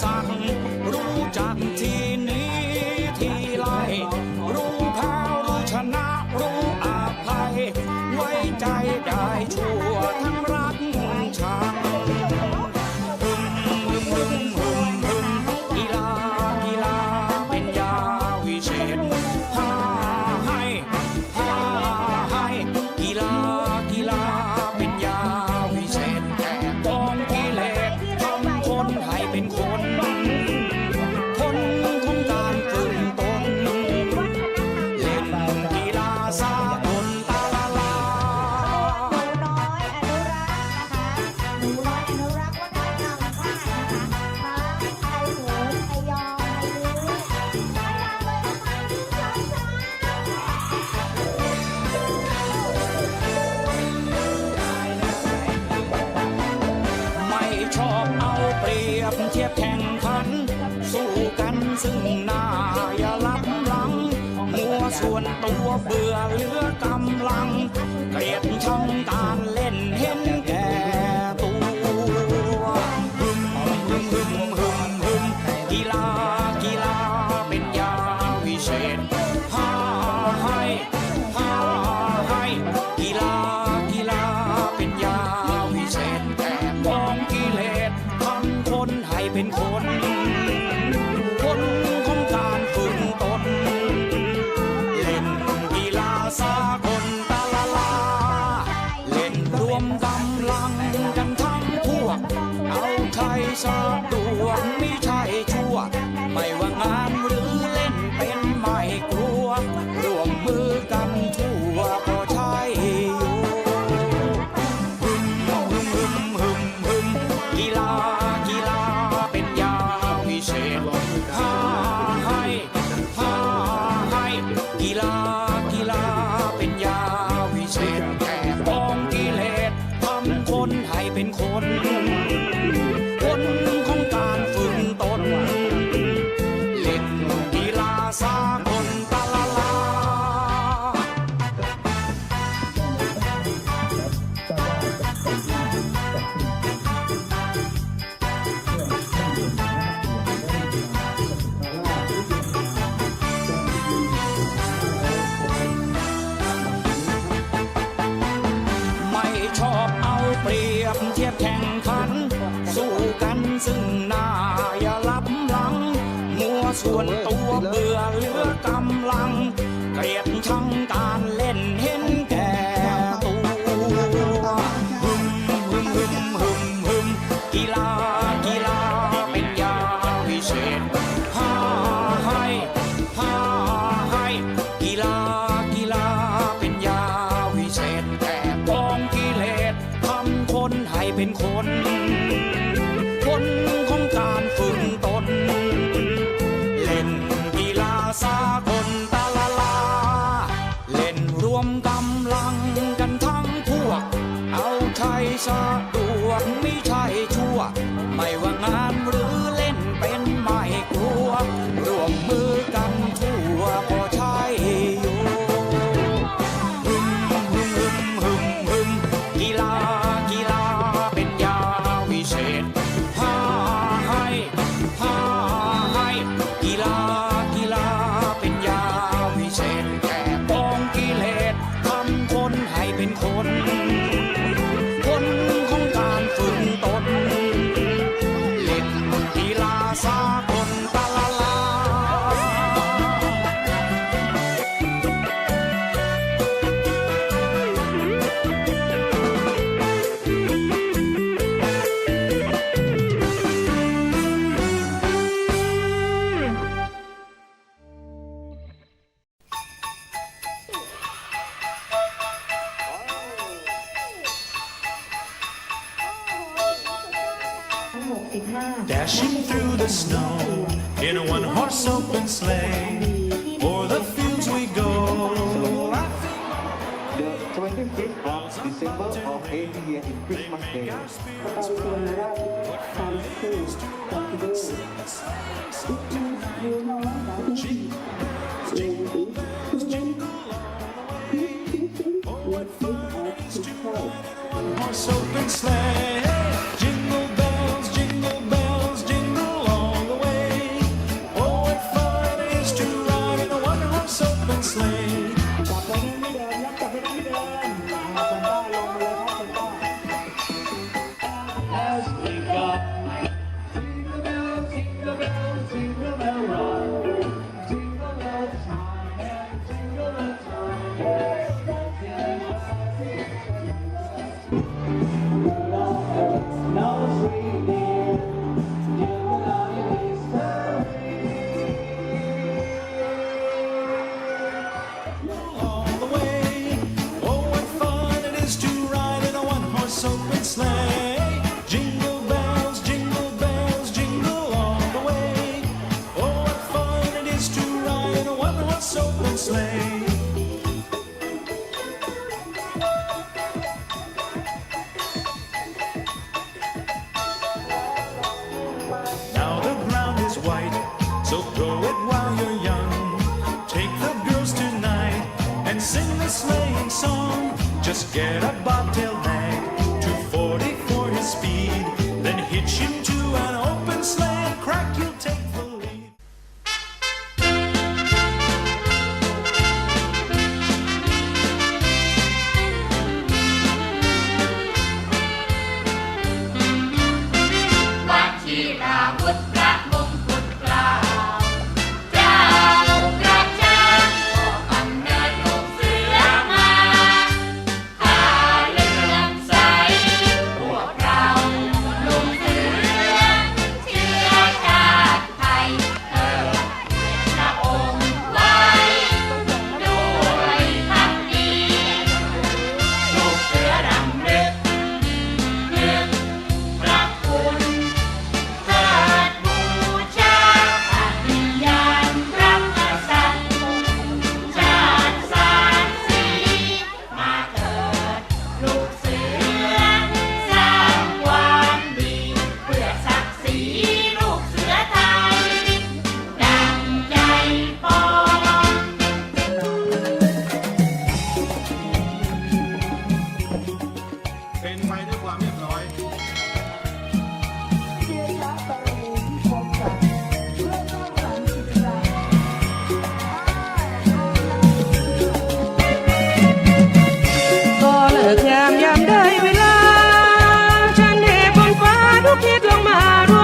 Sachen ตัวเบื่อเหลือกำลัง เกลียดช่องการเล่น สาตัวไม่ใช่ชั่ว ไม่ว่างานหรือเล่นเป็นไม่กลัวร่วมมือกันทั่วก็ใช่อยู่หึมหึมฮึมฮึมกีฬา ส่วนตัวเบื่อเหลือกำลัง เกลียดชังการเล่นเห็นแก่ตัวฮึมฮึมฮึมฮึมฮึมกีฬากีฬาเป็นยาวิเศษพาให้พาให้กีฬากีฬาเป็นยาวิเศษแต่กองกิเลสทำคนให้เป็นคน dashing through the snow in a one horse open sleigh. O'er the fields we go. The 25th of December of every year is Christmas Day. From Forget about it.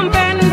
rompen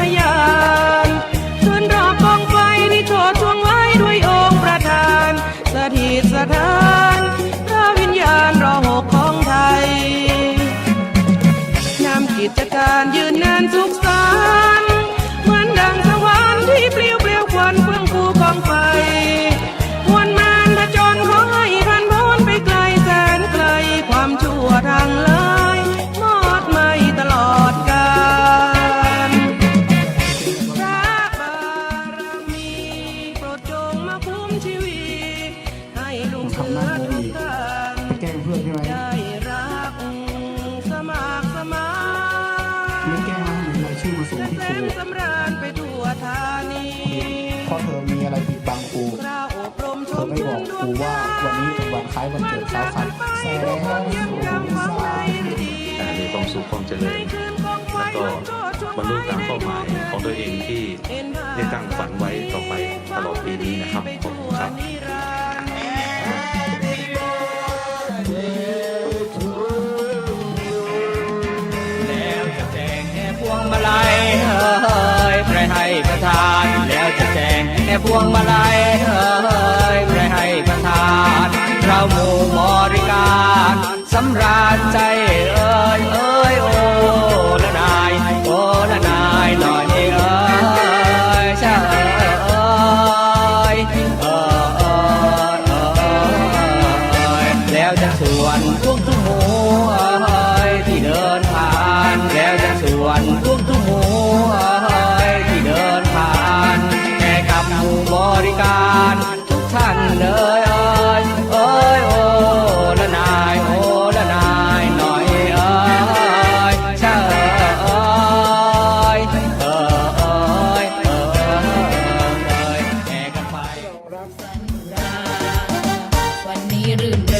ครูผมไม่บอกครูว่าวันนี้เป็นวันคล้ายวันเกิดเขาครันแสนมีความสุขความเจริญแล้วก็บรรลุตามเป้าหมายของตัวเองที่ได้ตั้งฝันไว้ต่อไปตลอดปีนี้นะครับผมครับ มมาลัยเอ่ยใครให้ประทาน เราหมู่บริการสำราญใจเอ้ยเอ้ยโอ้ละนายโอ้ละนายหน่อยเอ้ยชาเอ่ยเอ่ยเอ่ยแล้วจะชวนทุกทุกหมู่ที่เดินผ่าน แล้วจะชวนทุกทุกหม การทุกท่านเอ่ยเอ่ยเอ่ยโอ้ละนายโอ้ละนายหน่อยเอ่ยเช่เอ่ยเอ่ยเอ่ยเอ่ยแห่กันไป วันนี้รื่น